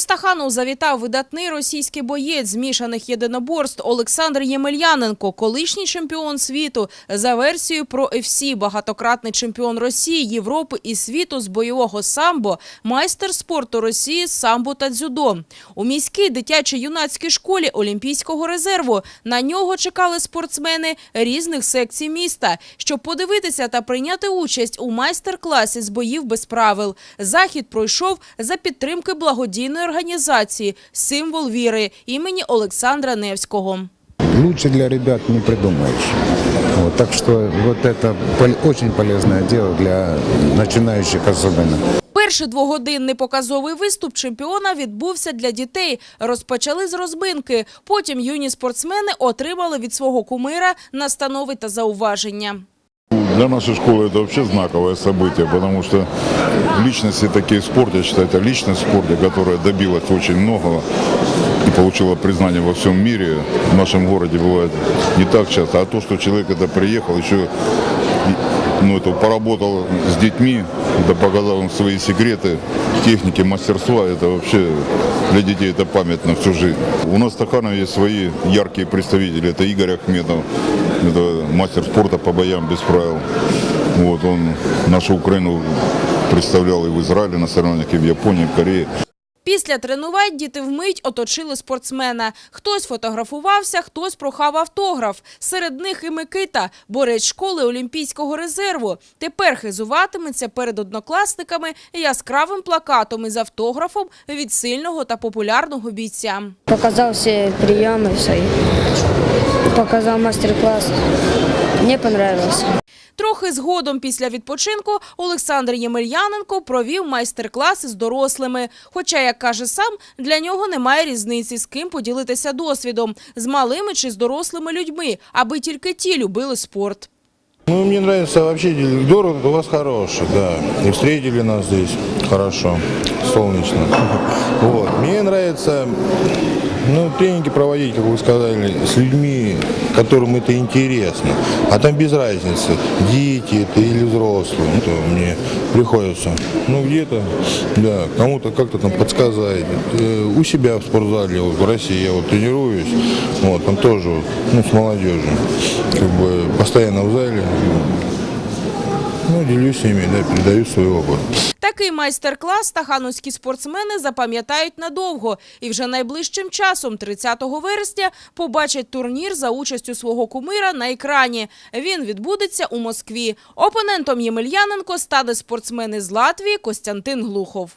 Стахану завітав видатний російський боєць змішаних єдиноборств Олександр Ємельяненко, колишній чемпіон світу за версією про FC, багатократний чемпіон Росії, Європи і світу з бойового самбо, майстер спорту Росії з самбо та дзюдо. У міській дитячо-юнацькій школі Олімпійського резерву на нього чекали спортсмени різних секцій міста, щоб подивитися та прийняти участь у майстер-класі з боїв без правил. Захід пройшов за підтримки благодійної організації «Символ віри» імені Олександра Невського. Лучше для ребят не придумаешь. Вот, так что вот это очень полезное дело для начинающих особенно. Перший двогодинний показовий виступ чемпіона відбувся для дітей. Розпочали з розбинки. Потім юні спортсмени отримали від свого кумира настанови та зауваження. Для нашей школы это вообще знаковое событие, потому что личности такие в спорте, я считаю, это личность в спорте, которая добилась очень многого и получила признание во всем мире. В нашем городе бывает не так часто, а то, что человек это приехал, еще и, ну, это, поработал с детьми, это показал им свои секреты, техники, мастерства, это вообще для детей это память на всю жизнь. У нас в Стаханове есть свои яркие представители, это Игорь Ахметов, это мастер спорта по боям без правил. Вот, он нашу Украину представлял и в Израиле на соревнованиях, и в Японии, в Корее. Після тренувань діти вмить оточили спортсмена. Хтось фотографувався, хтось прохав автограф. Серед них і Микита, борець школи Олімпійського резерву. Тепер хизуватиметься перед однокласниками яскравим плакатом із автографом від сильного та популярного бійця. Показал все приемы свои. Показал мастер-класс. Мне понравилось. Трохи згодом після відпочинку Олександр Ємельяненко провів майстер-класи з дорослими. Хоча, як каже сам, для нього немає різниці, з ким поділитися досвідом – з малими чи з дорослими людьми, аби тільки ті любили спорт. Ну, мне нравится вообще, город у вас хороший, да. И встретили нас здесь хорошо, солнечно. Вот. Мне нравится, ну, тренинги проводить, как вы сказали, с людьми, которым это интересно. А там без разницы, дети это или взрослые. То мне приходится, ну, где-то, да, кому-то как-то там подсказать. Э, У себя в спортзале, вот, в России я вот тренируюсь, вот, там тоже, ну, с молодежью, как бы постоянно в зале, ну, делюсь с ними, да, передаю свой опыт. Такий майстер-клас тахановські спортсмени запам'ятають надовго. І вже найближчим часом, 30 вересня, побачать турнір за участю свого кумира на екрані. Він відбудеться у Москві. Опонентом Ємельяненко стане спортсмен із Латвії Костянтин Глухов.